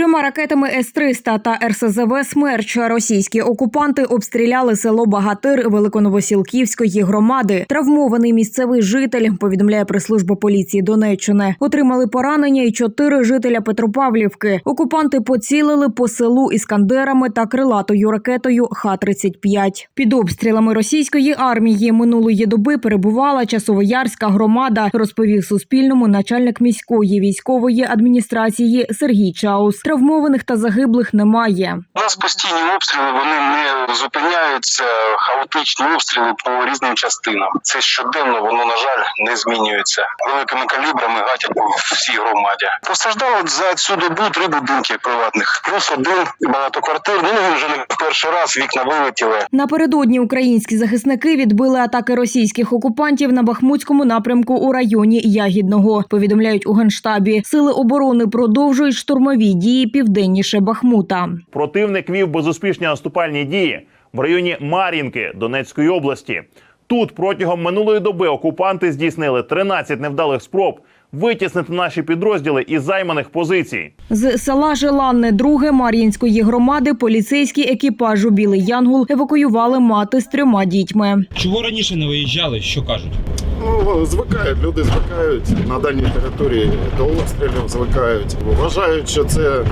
Трьома ракетами С-300 та РСЗВ «Смерч» російські окупанти обстріляли село Багатир Великоновосілківської громади. Травмований місцевий житель, повідомляє прес-служба поліції Донеччини. Отримали поранення і чотири жителя Петропавлівки. Окупанти поцілили по селу іскандерами та крилатою ракетою Х-35. Під обстрілами російської армії минулої доби перебувала Часовоярська громада, розповів Суспільному начальник міської військової адміністрації Сергій Чаус. Травмованих та загиблих немає. У нас постійні обстріли, вони не зупиняються. Хаотичні обстріли по різним частинам. Це щоденно, воно на жаль не змінюється. Великими калібрами гатять по всій громаді. Постраждало за цю добу три будинки приватних, плюс один багатоквартирний. Ну він вже не перший раз вікна вилетіли. Напередодні українські захисники відбили атаки російських окупантів на Бахмутському напрямку у районі Ягідного. Повідомляють у генштабі. Сили оборони продовжують штурмові дії південніше Бахмута. Противник вів безуспішні наступальні дії в районі Мар'їнки Донецької області. Тут протягом минулої доби окупанти здійснили 13 невдалих спроб витіснити наші підрозділи із займаних позицій. З села Желанне, друге Мар'їнської громади, поліцейські екіпажу Білий Янгул евакуювали мати з трьома дітьми. Чого раніше не виїжджали? Що кажуть? Ну, звикають, люди звикають на даній території до обстрілів, звикають. Вважають, що це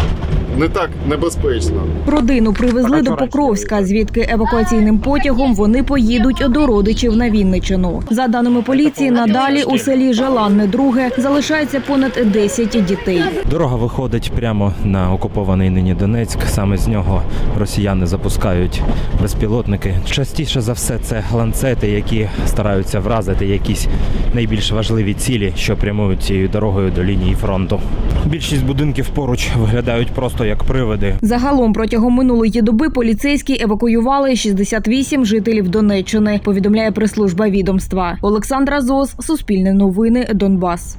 не так небезпечно. Родину привезли до Покровська, звідки евакуаційним потягом вони поїдуть до родичів на Вінничину. За даними поліції, надалі у селі Желанне, друге залишається понад 10 дітей. Дорога виходить прямо на окупований нині Донецьк. Саме з нього росіяни запускають безпілотники. Частіше за все, це ланцети, які стараються вразити якісь найбільш важливі цілі, що прямують цією дорогою до лінії фронту. Більшість будинків поруч виглядають просто як привиди. Загалом протягом минулої доби поліцейські евакуювали 68 жителів Донеччини. Повідомляє прес-служба відомства. Олександра Зос, Суспільне новини, Донбас.